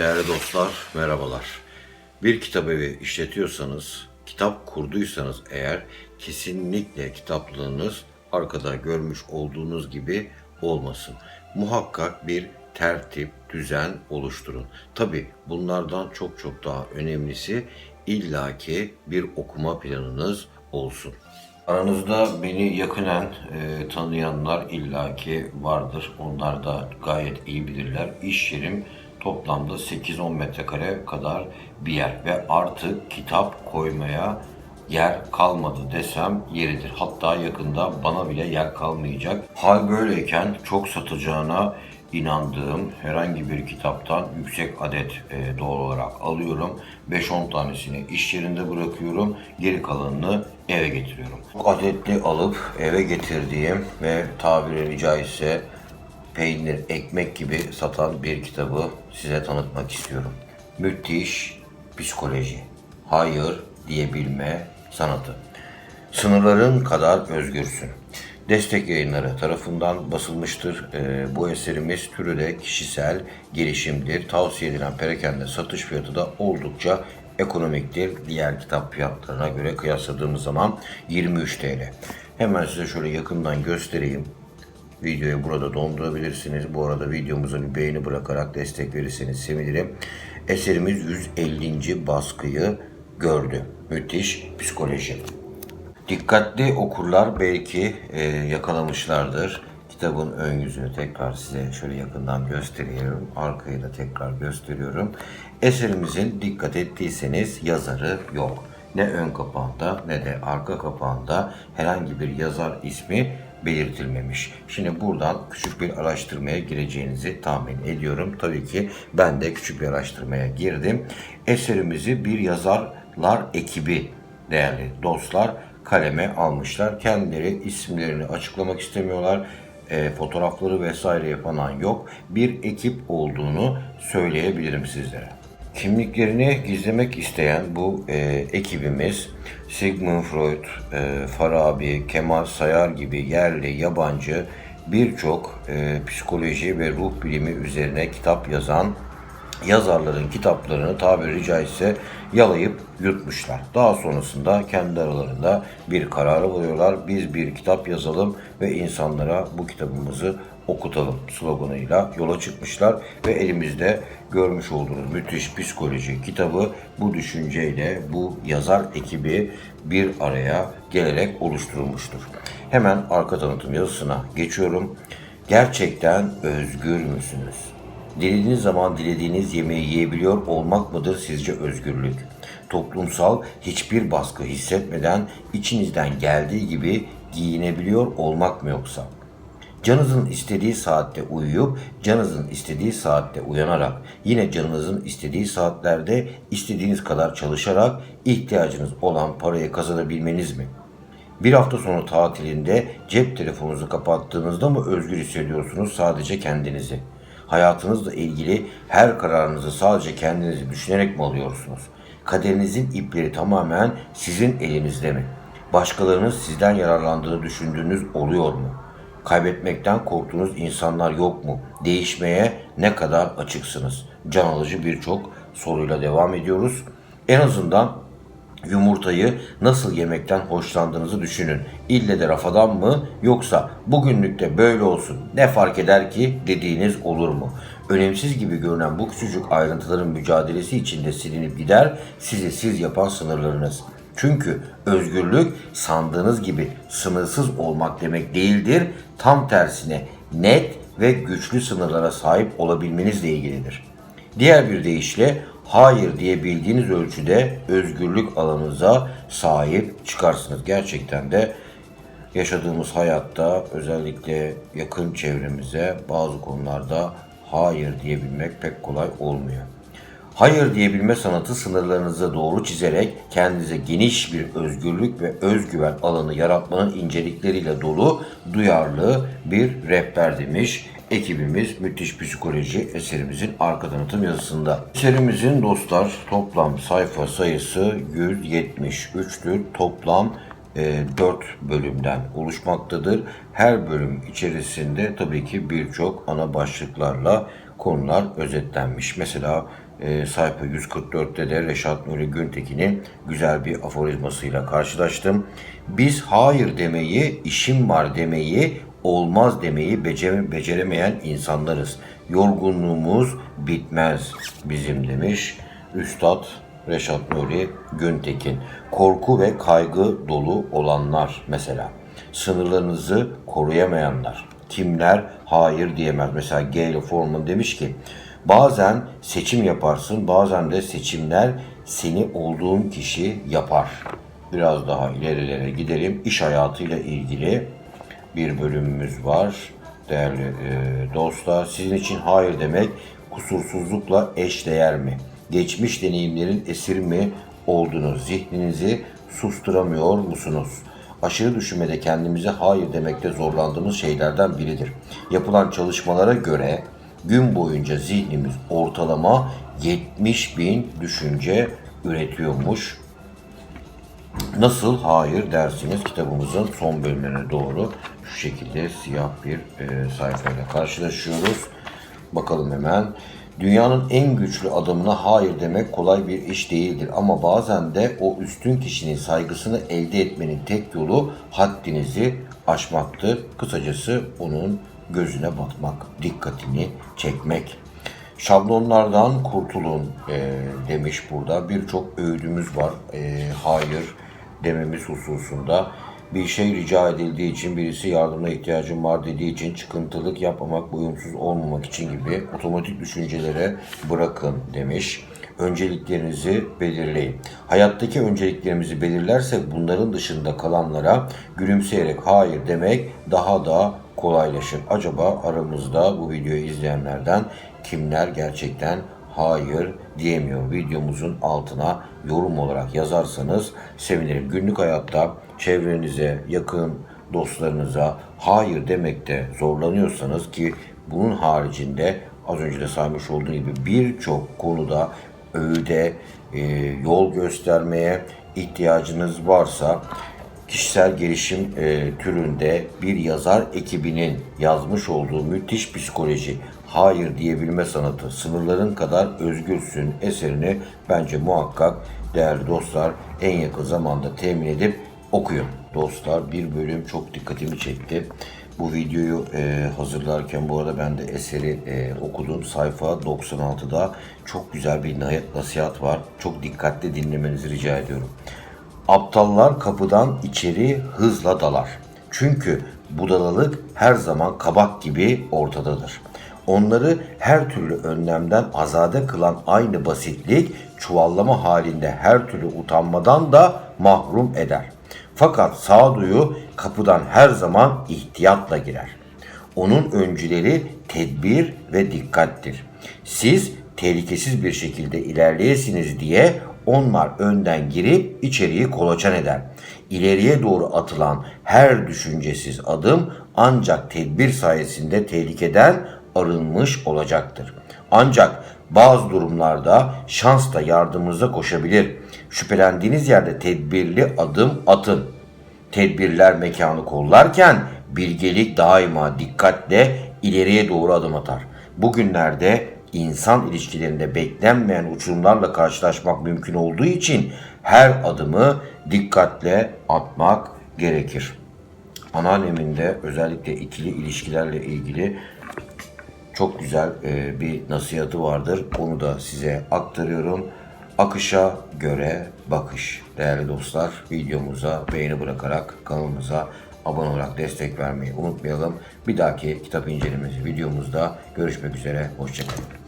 Değerli dostlar, merhabalar. Bir kitap evi işletiyorsanız, kitap kurduysanız eğer kesinlikle kitaplığınız arkada görmüş olduğunuz gibi olmasın. Muhakkak bir tertip, düzen oluşturun. Tabi bunlardan çok çok daha önemlisi illaki bir okuma planınız olsun. Aranızda beni yakinen e, tanıyanlar illaki vardır. Onlar da gayet iyi bilirler. İş yerim toplamda 8-10 metrekare kadar bir yer ve artık kitap koymaya yer kalmadı desem yeridir. Hatta yakında bana bile yer kalmayacak. Hal böyleyken çok satacağına inandığım herhangi bir kitaptan yüksek adet e, doğal olarak alıyorum. 5-10 tanesini iş yerinde bırakıyorum. Geri kalanını eve getiriyorum. Adetli alıp eve getirdiğim ve tabiri caizse peynir, ekmek gibi satan bir kitabı size tanıtmak istiyorum. Müthiş psikoloji. Hayır diyebilme sanatı. Sınırların kadar özgürsün. Destek yayınları tarafından basılmıştır. Ee, bu eserimiz türü de kişisel gelişimdir. Tavsiye edilen perakende satış fiyatı da oldukça ekonomiktir. Diğer kitap fiyatlarına göre kıyasladığımız zaman 23 TL. Hemen size şöyle yakından göstereyim. Videoyu burada dondurabilirsiniz. Bu arada videomuza bir beğeni bırakarak destek verirseniz sevinirim. Eserimiz 150. baskıyı gördü. Müthiş psikoloji. Dikkatli okurlar belki e, yakalamışlardır. Kitabın ön yüzünü tekrar size şöyle yakından gösteriyorum. Arkayı da tekrar gösteriyorum. Eserimizin dikkat ettiyseniz yazarı yok. Ne ön kapağında ne de arka kapağında herhangi bir yazar ismi belirtilmemiş. Şimdi buradan küçük bir araştırmaya gireceğinizi tahmin ediyorum. Tabii ki ben de küçük bir araştırmaya girdim. Eserimizi bir yazarlar ekibi değerli dostlar kaleme almışlar. Kendileri isimlerini açıklamak istemiyorlar. E, fotoğrafları vesaire falan yok. Bir ekip olduğunu söyleyebilirim sizlere. Kimliklerini gizlemek isteyen bu e, ekibimiz Sigmund Freud, e, Farabi, Kemal Sayar gibi yerli, yabancı birçok e, psikoloji ve ruh bilimi üzerine kitap yazan yazarların kitaplarını tabiri caizse yalayıp yutmuşlar. Daha sonrasında kendi aralarında bir kararı buluyorlar. Biz bir kitap yazalım ve insanlara bu kitabımızı okutalım sloganıyla yola çıkmışlar ve elimizde görmüş olduğunuz müthiş psikoloji kitabı bu düşünceyle bu yazar ekibi bir araya gelerek oluşturulmuştur. Hemen arka tanıtım yazısına geçiyorum. Gerçekten özgür müsünüz? Dilediğiniz zaman dilediğiniz yemeği yiyebiliyor olmak mıdır sizce özgürlük? Toplumsal hiçbir baskı hissetmeden içinizden geldiği gibi giyinebiliyor olmak mı yoksa? Canınızın istediği saatte uyuyup canınızın istediği saatte uyanarak yine canınızın istediği saatlerde istediğiniz kadar çalışarak ihtiyacınız olan parayı kazanabilmeniz mi? Bir hafta sonu tatilinde cep telefonunuzu kapattığınızda mı özgür hissediyorsunuz sadece kendinizi? Hayatınızla ilgili her kararınızı sadece kendinizi düşünerek mi alıyorsunuz? Kaderinizin ipleri tamamen sizin elinizde mi? Başkalarının sizden yararlandığını düşündüğünüz oluyor mu? Kaybetmekten korktuğunuz insanlar yok mu? Değişmeye ne kadar açıksınız? Can alıcı birçok soruyla devam ediyoruz. En azından yumurtayı nasıl yemekten hoşlandığınızı düşünün. İlle de rafadan mı yoksa bugünlükte böyle olsun ne fark eder ki dediğiniz olur mu? Önemsiz gibi görünen bu küçücük ayrıntıların mücadelesi içinde silinip gider sizi siz yapan sınırlarınız. Çünkü özgürlük sandığınız gibi sınırsız olmak demek değildir. Tam tersine net ve güçlü sınırlara sahip olabilmenizle ilgilidir. Diğer bir deyişle hayır diyebildiğiniz ölçüde özgürlük alanınıza sahip çıkarsınız. Gerçekten de yaşadığımız hayatta özellikle yakın çevremize bazı konularda hayır diyebilmek pek kolay olmuyor. Hayır diyebilme sanatı sınırlarınızı doğru çizerek kendinize geniş bir özgürlük ve özgüven alanı yaratmanın incelikleriyle dolu duyarlı bir rehber demiş ekibimiz Müthiş Psikoloji eserimizin arka tanıtım yazısında. Eserimizin dostlar toplam sayfa sayısı 173'tür. Toplam e, 4 bölümden oluşmaktadır. Her bölüm içerisinde tabii ki birçok ana başlıklarla konular özetlenmiş. Mesela e, sayfa 144'te de Reşat Nuri Güntekin'in güzel bir aforizmasıyla karşılaştım. Biz hayır demeyi, işim var demeyi, olmaz demeyi becer- beceremeyen insanlarız. Yorgunluğumuz bitmez bizim demiş Üstad Reşat Nuri Güntekin. Korku ve kaygı dolu olanlar mesela. Sınırlarınızı koruyamayanlar. Kimler hayır diyemez. Mesela Gayle Forman demiş ki bazen seçim yaparsın bazen de seçimler seni olduğun kişi yapar. Biraz daha ilerilere gidelim. İş hayatıyla ilgili bir bölümümüz var. Değerli e, dostlar, sizin için hayır demek kusursuzlukla eşdeğer mi? Geçmiş deneyimlerin esiri mi oldunuz? Zihninizi susturamıyor musunuz? Aşırı düşünmede kendimize hayır demekte zorlandığımız şeylerden biridir. Yapılan çalışmalara göre gün boyunca zihnimiz ortalama 70 bin düşünce üretiyormuş. Nasıl hayır dersiniz kitabımızın son bölümlerine doğru şu şekilde siyah bir e, sayfayla karşılaşıyoruz. Bakalım hemen. Dünyanın en güçlü adamına hayır demek kolay bir iş değildir ama bazen de o üstün kişinin saygısını elde etmenin tek yolu haddinizi aşmaktır. Kısacası onun gözüne batmak, dikkatini çekmek. Şablonlardan kurtulun e, demiş burada. Birçok öğüdümüz var. E, hayır dememiz hususunda. Bir şey rica edildiği için, birisi yardımına ihtiyacım var dediği için çıkıntılık yapmamak, uyumsuz olmamak için gibi otomatik düşüncelere bırakın demiş. Önceliklerinizi belirleyin. Hayattaki önceliklerimizi belirlersek bunların dışında kalanlara gülümseyerek hayır demek daha da kolaylaşır. Acaba aramızda bu videoyu izleyenlerden kimler gerçekten hayır diyemiyor. Videomuzun altına yorum olarak yazarsanız sevinirim. Günlük hayatta çevrenize, yakın dostlarınıza hayır demekte zorlanıyorsanız ki bunun haricinde az önce de saymış olduğum gibi birçok konuda öğüde, e, yol göstermeye ihtiyacınız varsa kişisel gelişim e, türünde bir yazar ekibinin yazmış olduğu müthiş psikoloji, hayır diyebilme sanatı, sınırların kadar özgürsün eserini bence muhakkak değerli dostlar en yakın zamanda temin edip okuyun. Dostlar bir bölüm çok dikkatimi çekti. Bu videoyu e, hazırlarken bu arada ben de eseri e, okudum. Sayfa 96'da çok güzel bir nasihat var. Çok dikkatli dinlemenizi rica ediyorum. Aptallar kapıdan içeri hızla dalar. Çünkü budalalık her zaman kabak gibi ortadadır. Onları her türlü önlemden azade kılan aynı basitlik çuvallama halinde her türlü utanmadan da mahrum eder. Fakat sağduyu kapıdan her zaman ihtiyatla girer. Onun öncüleri tedbir ve dikkattir. Siz tehlikesiz bir şekilde ilerleyesiniz diye onlar önden girip içeriği kolaçan eder. İleriye doğru atılan her düşüncesiz adım ancak tedbir sayesinde tehlikeden arınmış olacaktır. Ancak bazı durumlarda şans da yardımınıza koşabilir. Şüphelendiğiniz yerde tedbirli adım atın. Tedbirler mekanı kollarken bilgelik daima dikkatle ileriye doğru adım atar. Bugünlerde insan ilişkilerinde beklenmeyen uçurumlarla karşılaşmak mümkün olduğu için her adımı dikkatle atmak gerekir. Anneannemin özellikle ikili ilişkilerle ilgili çok güzel e, bir nasihatı vardır. Onu da size aktarıyorum. Akışa göre bakış. Değerli dostlar videomuza beğeni bırakarak kanalımıza abone olarak destek vermeyi unutmayalım. Bir dahaki kitap incelemesi videomuzda görüşmek üzere. Hoşçakalın.